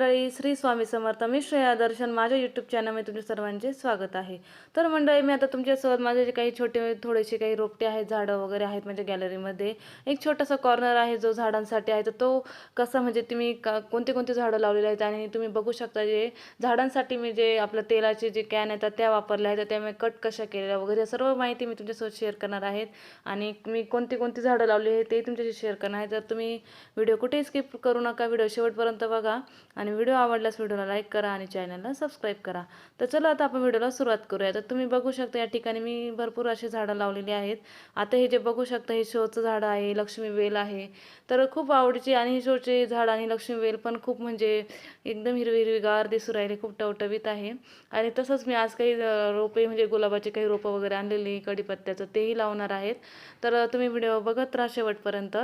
मंडळी श्री स्वामी समर्थ मी श्रेया दर्शन माझ्या यूट्यूब चॅनलमध्ये तुमच्या सर्वांचे स्वागत आहे. तर मंडळी मी आता तुमच्यासोबत माझे जे काही छोटे थोडेसे काही रोपटे आहेत झाडं वगैरे आहेत माझ्या गॅलरीमध्ये एक छोटासा कॉर्नर आहे जो झाडांसाठी आहे. तर तो कसा म्हणजे तुम्ही का कोणते कोणते झाडं लावलेले आहेत आणि तुम्ही बघू शकता जे झाडांसाठी मी जे आपलं तेलाचे जे कॅन येतात त्या वापरल्या आहेत. त्यामुळे कट कशा केलेल्या वगैरे सर्व माहिती मी तुमच्यासोबत शेअर करणार आहेत आणि मी कोणती कोणती झाडं लावली आहे ते तुमच्याशी शेअर करणार आहे. तर तुम्ही व्हिडिओ कुठेही स्किप करू नका. व्हिडिओ शेवटपर्यंत बघा. आणि व्हिडिओ आवडल्यास व्हिडिओला लाईक करा आणि चॅनलला सबस्क्राईब करा. तर चला आता आपण व्हिडिओला सुरुवात करूया. तर तुम्ही बघू शकता या ठिकाणी मी भरपूर अशी झाडं लावलेली आहेत. आता हे जे बघू शकता हे शोचं झाडं आहे लक्ष्मी वेल आहे. तर खूप आवडीची आणि हे शोचे झाड आणि लक्ष्मी वेल पण खूप म्हणजे एकदम हिरवी हिरवीगार दिसू राहिले खूप टवटवीत आहे. आणि तसंच मी आज काही रोपे म्हणजे गुलाबाचे काही रोपं वगैरे आणलेली कढीपत्त्याचं तेही लावणार आहेत. तर तुम्ही व्हिडिओ बघत राहा शेवटपर्यंत.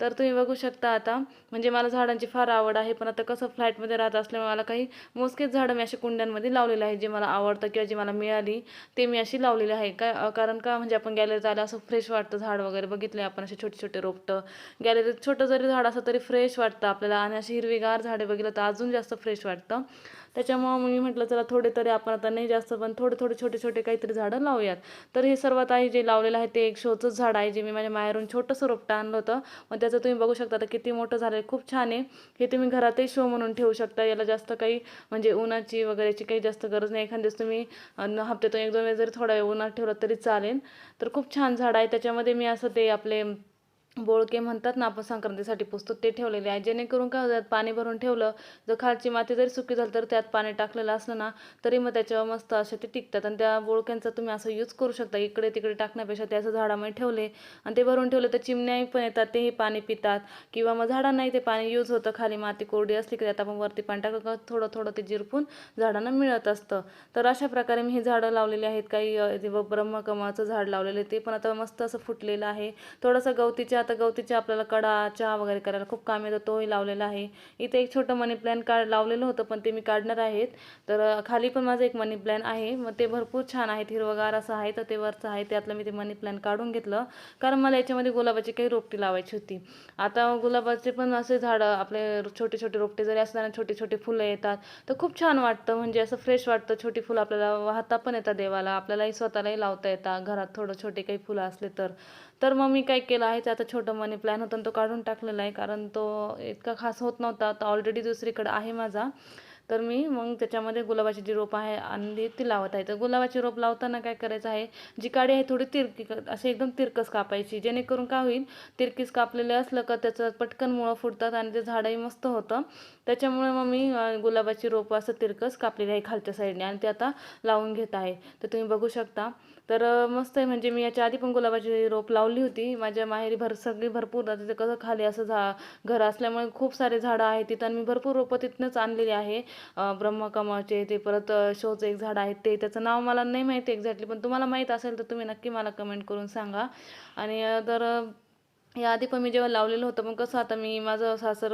तर तुम्ही बघू शकता आता म्हणजे मला झाडांची फार आवड आहे पण आता कसं फ्लॅटमध्ये राहत असल्यामुळे मला काही मोजकेच झाडं मी अशा कुंड्यांमध्ये लावलेले आहे जे मला आवडतं किंवा जी मला मिळाली ते मी अशी लावलेली आहे. का कारण का म्हणजे आपण गॅलरीत आलं असं फ्रेश वाटतं झाड वगैरे बघितले आपण असे छोटे छोटे रोपटं. गॅलरीत छोटं जरी झाड असं तरी फ्रेश वाटतं आपल्याला आणि अशी हिरवीगार झाडे बघितलं तर अजून जास्त फ्रेश वाटतं. त्याच्यामुळं मी म्हटलं चला थोडे तरी आपण आता नाही जास्त पण थोडे थोडे छोटे छोटे काहीतरी झाडं लावूयात. तर हे सर्वात आहे जे लावलेलं आहे ते एक शोचंच झाड आहे जे मी माझ्या माहेरून छोटंसं रोपटं आणलं होतं. मग त्याचं तुम्ही बघू शकता आता किती मोठं झालं आहे खूप छान आहे. हे तुम्ही घरातही शो म्हणून ठेवू शकता. याला जास्त काही म्हणजे उन्हाची वगैरेची काही जास्त गरज नाही. एखाद्या तुम्ही हप्त्यातून एक दोन वेळ जरी थोडा वेळ उन्हात ठेवलं तरी चालेल. तर खूप छान झाड आहे. त्याच्यामध्ये मी असं ते आपले बोळके म्हणतात ना आपण संक्रांतीसाठी पुसतो ते ठेवलेले आहे. जेणेकरून काय होतात पाणी भरून ठेवलं जर खालची माती जरी सुकी झाली तर त्यात पाणी टाकलेलं असलं ना तरी मग त्याच्यावर मस्त असे ते टिकतात. आणि त्या बोळक्यांचा तुम्ही असं यूज करू शकता. इकडे तिकडे टाकण्यापेक्षा ते असं झाडामध्ये ठेवले आणि ते भरून ठेवले तर चिमण्या पण येतात तेही पाणी पितात. किंवा मग झाडांनाही ते पाणी यूज होतं. खाली माती कोरडी असली की त्यात आपण वरती पाणी टाकलं का थोडं थोडं ते जिरपून झाडांना मिळत असतं. तर अशा प्रकारे मी ही झाडं लावलेली आहेत. काही ब्रह्मकमळाचं झाड लावलेलं आहे ते पण आता मस्त असं फुटलेलं आहे. थोडंसं गवतीच्या आता गवतीच्या आपल्याला कडा चहा वगैरे करायला खूप काम येतं तोही लावलेला आहे. इथे एक छोटं मनी प्लॅन काढ लावलेलं होतं पण ते मी काढणार आहेत. तर खाली पण माझं एक मनी प्लॅन आहे. मग ते भरपूर छान आहेत हिरवगार असं आहे तर ते वरचं आहे. त्यातलं मी ते मनी प्लॅन काढून घेतलं. कारण मला याच्यामध्ये गुलाबाची काही रोपटी लावायची होती. आता गुलाबाचे पण असे झाडं आपले छोटे छोटे रोपटे जरी असताना छोटे छोटे फुलं येतात तर खूप छान वाटतं. म्हणजे असं फ्रेश वाटतं. छोटी फुलं आपल्याला वाहता पण येतात देवाला. आपल्यालाही स्वतःलाही लावता येतात. घरात थोडं छोटे काही फुलं असले तर. तर मग मी काय केलं आहे त्याचा आता छोटं मनी प्लॅन होता तो काढून टाकलेला आहे. कारण तो इतका खास होत नव्हता तर ऑलरेडी दुसरीकडं आहे माझा. तर मी मग त्याच्यामध्ये गुलाबाची जी रोप आहे आणली ती लावत आहे. तर गुलाबाची रोप लावताना काय करायचं आहे जी काडी आहे थोडी तिरकी अशी एकदम तिरकस कापायची. जेणेकरून काय होईल तिरकीस कापलेलं असलं का त्याचं पटकन मुळं फुटतात आणि ते झाडंही मस्त होतं. त्याच्यामुळे मग मी गुलाबाची रोप असं तिरकस कापलेली आहे खालच्या साईडने आणि ते आता लावून घेत आहे. तर तुम्ही बघू शकता. तर मस्त आहे. म्हणजे मी याच्या आधी पण गुलाबाची रोप लावली होती. माझ्या माहेरी भर सगळी भरपूर तिथे कसं खाली असं झा घर असल्यामुळे खूप सारे झाडं आहेत तिथं. आणि मी भरपूर रोपं तिथनंच आणलेली आहे. ब्रह्मकमळचे ते परत शोचं एक झाड आहे ते. त्याचं नाव मला नाही माहिती एक्झॅक्टली पण तुम्हाला माहीत असेल तर तुम्ही नक्की मला कमेंट करून सांगा. आणि तर याआधी पण मी जेव्हा लावलेलं होतं पण कसं आता मी माझं सासर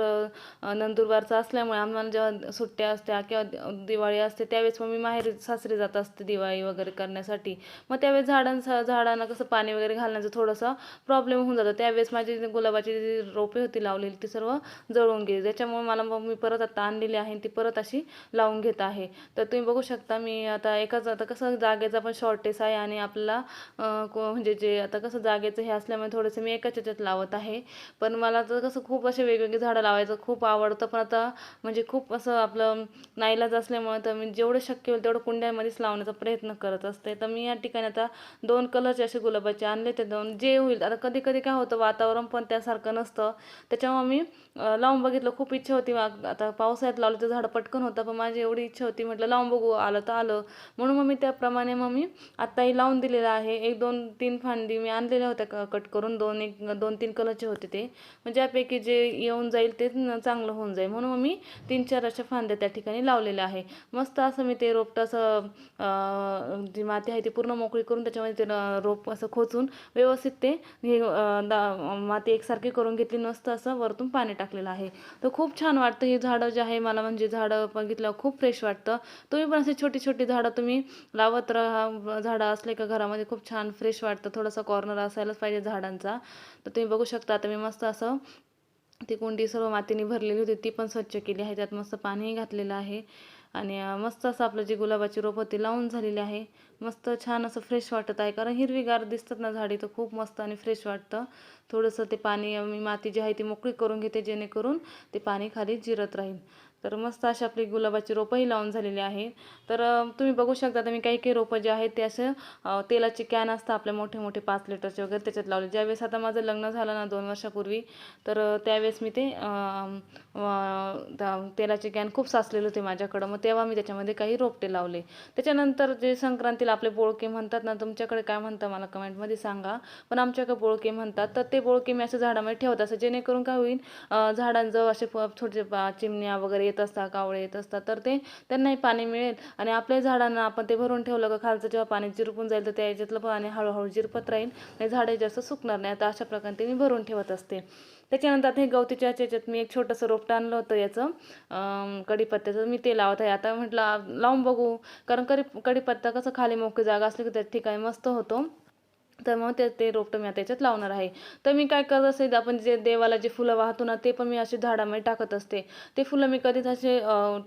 नंदुरबारचं असल्यामुळे आम्हाला जेव्हा सुट्ट्या असत्या किंवा दिवाळी असते त्यावेळेस मग मी माहेरी सासरी जात असते दिवाळी वगैरे करण्यासाठी. मग त्यावेळेस झाडांचा झाडांना कसं पाणी वगैरे घालण्याचं थोडंसं प्रॉब्लेम होऊन जातो. त्यावेळेस माझी गुलाबाची जी रोपे होती लावलेली ती सर्व जळून गेली. त्याच्यामुळे मला मग मी परत आता आणलेली आहे आणि ती परत अशी लावून घेत आहे. तर तुम्ही बघू शकता मी आता एकाच आता कसं जागेचा पण शॉर्टेज आहे आणि आपला को- म्हणजे जे आता कसं जागेचं हे असल्यामुळे थोडंसं मी एकाच याच्यात लावत आहे. पण मला तर कसं खूप असे वेगवेगळी झाडं लावायचं खूप आवडतं. पण आता म्हणजे खूप असं आपलं नाईलाज असल्यामुळे तर मी जेवढं शक्य होईल तेवढं कुंड्यांमध्येच लावण्याचा प्रयत्न करत असते. तर मी या ठिकाणी आता दोन कलरचे असे गुलाबाचे आणले. ते दोन जे होईल आता कधी कधी काय होतं वातावरण पण त्यासारखं नसतं. त्याच्यामुळे मी लावून बघितलं खूप इच्छा होती आता पावसाळ्यात लावलं तर झाडं पटकन होतं पण माझी एवढी इच्छा होती म्हटलं लावून बघू आलं तर आलं. म्हणून मग मी त्याप्रमाणे मग मी आत्ताही लावून दिलेलं आहे. एक दोन तीन फांदी मी आणलेल्या होत्या क- कट करून दोन एक दोन तीन कलरचे होते ते. म्हणजे यापैकी जे येऊन जाईल ते चांगलं होऊन जाईल. म्हणून मग मी तीन चार अशा फांद्या त्या ठिकाणी लावलेल्या आहे. मस्त असं मी ते रोपटं असं जी माती आहे ती पूर्ण मोकळी करून त्याच्यामध्ये ते रोप असं खोचून व्यवस्थित ते हे दा- माती एकसारखी करून घेतली मस्त असं वरतून पाणी टाक टाकलेलं आहे. तर खूप छान वाटतं ही झाडं जे आहे मला म्हणजे झाडं बघितल्यावर खूप फ्रेश वाटतं. तुम्ही पण अशी छोटी छोटी झाडं तुम्ही लावत राहा. झाडं असले का घरामध्ये खूप छान फ्रेश वाटतं. थोडासा कॉर्नर असायलाच पाहिजे झाडांचा. तर तुम्ही बघू शकता आता मी मस्त असं ती कुंडी सर्व मातीने भरलेली होती. ती पण स्वच्छ केली आहे. त्यात मस्त पाणीही घातलेलं आहे. आणि मस्त असं आपलं जी गुलाबाची रोपं ती लावून झालेली आहे. मस्त छान असं फ्रेश वाटत आहे. कारण हिरवीगार दिसतात ना झाडी तर खूप मस्त आणि फ्रेश वाटतं. थोडंसं ते पाणी मी माती जी आहे ती मोकळी करून घेते जेणेकरून ते पाणी खाली जिरत राहील. तर मस्त अशी आपली गुलाबाची रोपंही लावून झालेली आहे तर तुम्ही बघू शकता आता मी काही काही रोपं जे आहेत ते असं तेलाचे कॅन असतात आपले मोठे मोठे पाच लिटरचे वगैरे त्याच्यात लावले. ज्यावेळेस आता माझं लग्न झालं ना दोन वर्षापूर्वी तर त्यावेळेस मी ते तेलाचे कॅन खूप साचलेले होते माझ्याकडं. मग तेव्हा मी त्याच्यामध्ये काही रोपटे लावले. त्याच्यानंतर जे संक्रांतीला आपले बोळके म्हणतात ना तुमच्याकडे काय म्हणता मला कमेंटमध्ये सांगा. पण आमच्याकडे बोळके म्हणतात तर ते बोळके मी असं झाडामध्ये ठेवत असं जेणेकरून काय होईल झाडांजवळ असे प- छोटे पा- चिमण्या वगैरे येत असतात कावळे येत असतात तर ते त्यांनाही पाणी मिळेल. आणि आपल्या झाडांना आपण ते भरून ठेवलं का खालचं जेव्हा पाणी जिरपून जाईल तर त्या याच्यातलं पाणी हळूहळू जिरपत राहील आणि झाडे जास्त सुकणार नाही. आता अशा प्रकारे ते मी भरून ठेवत असते. त्याच्यानंतर आता हे गवतीच्या याच्यात मी एक छोटंसं रोपटं आणलं होतं याचं. कढीपत्त्याचं मी ते लावत आहे. आता म्हटलं लावून बघू. कारण कढी कढीपत्ता कसं खाली मोकळी जागा असली की त्या ठिकाणी मस्त होतो. तर मग ते ते रोपटं मी आता याच्यात लावणार आहे. तर मी काय करत असते आपण जे देवाला जे फुलं वाहतो ना ते पण मी असे झाडामध्ये टाकत असते. ते फुलं मी कधीच असे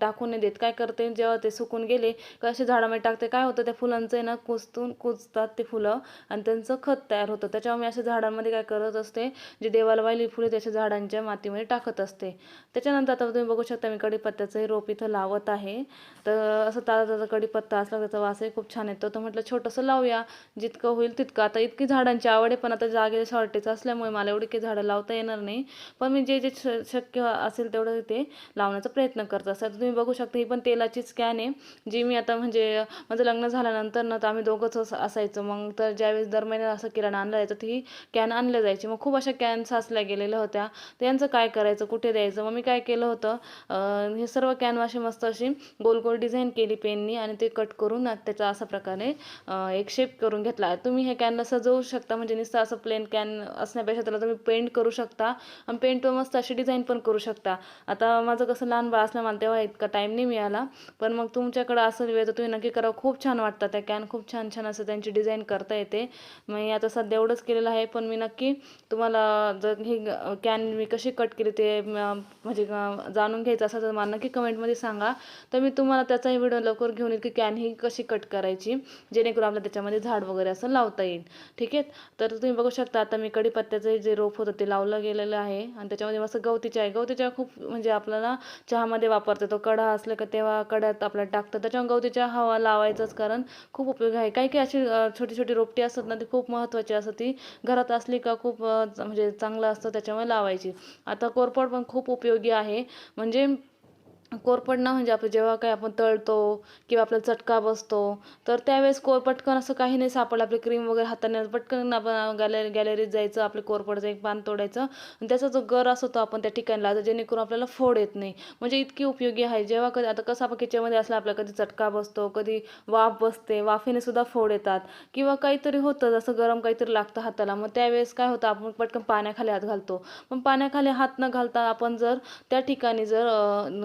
टाकून नाही देत. काय करते जेव्हा ते सुकून गेले का असे झाडामध्ये टाकते काय होतं त्या फुलांचं आहे ना कुजतून कुजतात ते फुलं आणि त्यांचं खत तयार होतं. त्याच्यामुळे मी अशा झाडांमध्ये काय करत असते जे देवाला वाहिली फुले त्याच्या झाडांच्या मातीमध्ये टाकत असते. त्याच्यानंतर आता तुम्ही बघू शकता मी कडीपत्त्याचं रोप इथं लावत आहे. तर असं ताजा ताजा कडीपत्ता असला त्याचा वासही खूप छान येतो. तर म्हटलं छोटंसं लावूया. जितकं होईल तितकं. आता इतकी झाडांची आवड आहे पण आता जागे शॉर्टेज असल्यामुळे मला एवढी काही झाडं लावता येणार नाही. पण मी जे जे श- शक्य असेल तेवढं ते लावण्याचा प्रयत्न करत असं तुम्ही बघू शकता ही पण तेलाचीच कॅन आहे जी मी आता म्हणजे माझं लग्न झाल्यानंतर ना तर आम्ही दोघंच अस- असायचो. मग तर ज्यावेळेस दर महिन्याला असं किराणा आणला जायचं तर ही कॅन आणल्या जायची. मग खूप अशा कॅन साचल्या गेलेल्या होत्या. त्यांचं काय करायचं कुठे द्यायचं? मग मी काय केलं होतं हे सर्व कॅन अशी मस्त अशी गोल गोल डिझाईन केली पेननी आणि ते कट करून त्याचा असा प्रकारे एक शेप करून घेतला. तुम्ही हे कॅनला सजवू शकता म्हणजे नुसतं असं प्लेन कॅन असण्यापेक्षा त्याला तुम्ही पेंट करू शकता आणि पेंटवर मस्त अशी डिझाईन पण करू शकता. आता माझं कसं लहान बाळ असलं मला तेव्हा इतका टाईम नाही मिळाला पण मग तुमच्याकडं असं वेळ तर तुम्ही नक्की करा खूप छान वाटतात त्या कॅन खूप छान छान असं त्यांची डिझाईन करता येते. मी आता सध्या एवढंच केलेलं आहे पण मी नक्की तुम्हाला जर ही कॅन मी कशी कट केली ते म्हणजे जाणून घ्यायचं असेल तर मला नक्की कमेंटमध्ये सांगा. तर मी तुम्हाला त्याचाही व्हिडिओ लवकर घेऊन येईल की कॅन ही कशी कट करायची जेणेकरून आपल्याला त्याच्यामध्ये झाड वगैरे असं लावता येईल. ठीक आहे? तर तुम्ही बघू शकता आता मी कडीपत्त्याचं जे रोप होतं ते लावलं गेलेलं आहे. आणि त्याच्यामध्ये मस्त गवतीच्या आहे. गवतीच्या खूप म्हणजे आपल्याला चहामध्ये वापरतो. तो कडा असलं का तेव्हा कड्यात आपल्याला टाकतं त्याच्यामुळे गवतीच्या हवा लावायचंच कारण खूप उपयोग आहे. काही काही अशी छोटी छोटी रोपटी असतात ना ती खूप महत्त्वाची असतात. ती घरात असली का खूप म्हणजे चांगलं असतं त्याच्यामुळे लावायची. आता कोरपड पण खूप उपयोगी आहे. म्हणजे कोरपडणं म्हणजे आपलं जेव्हा काही आपण तळतो किंवा आपल्याला चटका बसतो तर त्यावेळेस कोर पटकन असं काही नाही सापडलं. आपली क्रीम वगैरे हाताने पटकन आपण गॅलरी गॅलरीत जायचं आपले कोरपडचं एक पान तोडायचं. आणि त्याचा जो गर असतो तो आपण त्या ठिकाणी लावायचा जेणेकरून आपल्याला फोड येत नाही. म्हणजे इतकी उपयोगी आहे. जेव्हा कधी आता कसं आपण किचनमध्ये असला आपल्याला कधी चटका बसतो कधी वाफ बसते वाफेने सुद्धा फोड येतात. किंवा काहीतरी होतं जसं गरम काहीतरी लागतं हाताला मग त्यावेळेस काय होतं आपण पटकन पाण्याखाली हात घालतो. पण पाण्याखाली हात न घालता आपण जर त्या ठिकाणी जर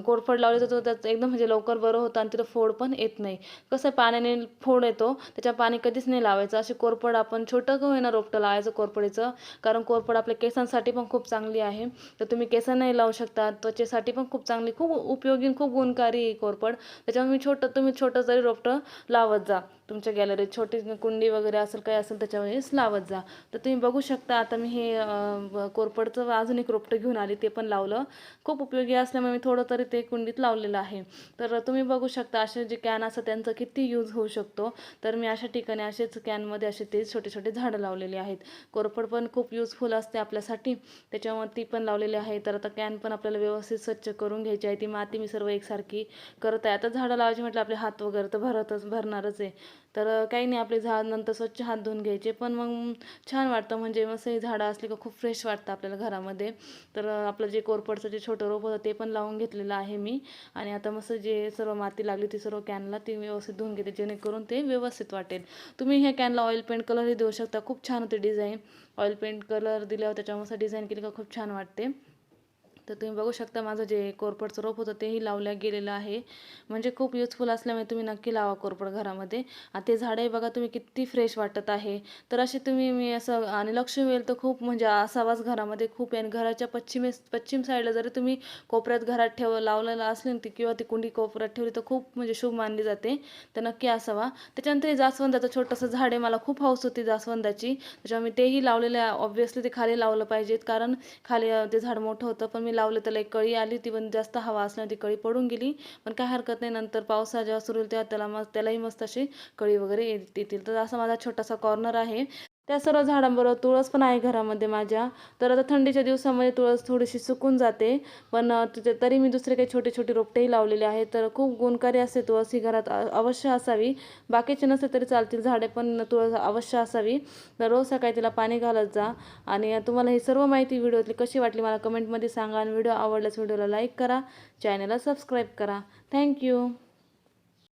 कोरफड फोड लावली तर तो त्याचं एकदम म्हणजे लवकर बरं होतं आणि तिथं फोड पण येत नाही. कसं आहे, पाण्याने फोड येतो त्याच्या पाणी कधीच नाही लावायचं. असे कोरपड आपण छोटं का होईना रोपटं लावायचं कोरपडीचं कारण कोरपड आपल्या केसांसाठी पण खूप चांगली आहे. तर तुम्ही केसांनाही लावू शकता त्वचेसाठी पण खूप चांगली खूप उपयोगी खूप गुणकारी आहे त्याच्यामुळे मी छोटं तुम्ही छोटं जरी रोपटं लावत जा. तुमच्या गॅलरीत छोटी कुंडी वगैरे असेल काही असेल त्याच्यावेळेस लावत जा. तर तुम्ही बघू शकता आता मी हे कोरपडचं अजून एक रोपटं घेऊन आली ते पण लावलं. खूप उपयोगी असल्यामुळे मी थोडं तरी ते कुंडीत लावलेलं आहे. तर तुम्ही बघू शकता असे जे कॅन असतात त्यांचा किती यूज होऊ शकतो. तर मी अशा ठिकाणी असेच कॅनमध्ये असे ते छोटे छोटे झाडं लावलेले आहेत. कोरपड पण खूप यूजफुल असते आपल्यासाठी. त्याच्यामुळे ती पण लावलेली आहे. तर आता कॅन पण आपल्याला व्यवस्थित स्वच्छ करून घ्यायची आहे. ती माती मी सर्व एकसारखी करत आहे. आता झाडं लावायची म्हटलं आपले हात वगैरे तर भरतच भरणारच आहे. तर काही नाही आपले झाड नंतर स्वच्छ हात धुवून घ्यायचे. पण मग छान वाटतं. म्हणजे मस्त झाडं असली का खूप फ्रेश वाटतं आपल्याला घरामध्ये. तर आपलं जे कोरपडचं जे छोटं रोप होतं ते पण लावून घेतलेलं आहे मी. आणि आता मस्त जे सर्व माती लागली ती सर्व कॅनला ती व्यवस्थित धुवून घेते जेणेकरून ते व्यवस्थित वाटेल. तुम्ही ह्या कॅनला ऑइल पेंट कलरही देऊ शकता. खूप छान होते डिझाईन ऑइल पेंट कलर दिल्यावर त्याच्यावर डिझाईन केली का खूप छान वाटते. तर तुम्ही बघू शकता माझं जे कोरफडचं रोप होतं तेही लावल्या गेलेलं आहे. म्हणजे खूप युजफुल असल्यामुळे तुम्ही नक्की लावा कोरफड घरामध्ये. आणि ते झाडंही बघा तुम्ही किती फ्रेश वाटत आहे. तर असे तुम्ही मी असं आणि लक्ष्मी वेल तर खूप म्हणजे असावाच घरामध्ये खूप आहे. आणि घराच्या पश्चिमेस पश्चिम साईडला जरी तुम्ही कोपऱ्यात घरात ठेव लावलेलं असले ती किंवा ती कुंडी कोपऱ्यात ठेवली तर खूप म्हणजे शुभ मानली जाते. तर नक्की असावा. त्याच्यानंतर जास्वंदाचं छोटंसं झाड आहे. मला खूप हौस होती जास्वंदाची. त्याच्यामुळे मी तेही लावलेलं आहे ऑब्व्हियसली ते खाली लावलं पाहिजेत. कारण खाली ते झाड मोठं होतं. पण मी लावलं त्याला एक कळी आली ती पण जास्त हवा असल्याने ती कळी पडून गेली. पण काय हरकत नाही नंतर पावसाळा जेव्हा सुरू होईल तेव्हा त्याला मग त्यालाही मस्त अशी कळी वगैरे येतील. तर असा माझा छोटासा कॉर्नर आहे. त्या सर्व झाडांबरोबर तुळस पण आहे घरामध्ये माझ्या. तर आता थंडीच्या दिवसामध्ये तुळस थोडीशी सुकून जाते. पण तिथे तरी मी दुसरे काही छोटे छोटे रोपटेही लावलेले आहेत. तर खूप गुणकारी असते तुळस ही घरात अवश्य असावी. बाकीचे नसले तरी चालतील. झाडे पण तुळस अवश्य असावी. तर रोज सकाळी तिला पाणी घालत जा. आणि तुम्हाला ही सर्व माहिती व्हिडिओतली कशी वाटली मला कमेंटमध्ये सांगा. आणि व्हिडिओ आवडल्यास व्हिडिओला लाईक करा. चॅनलला सबस्क्राईब करा. थँक्यू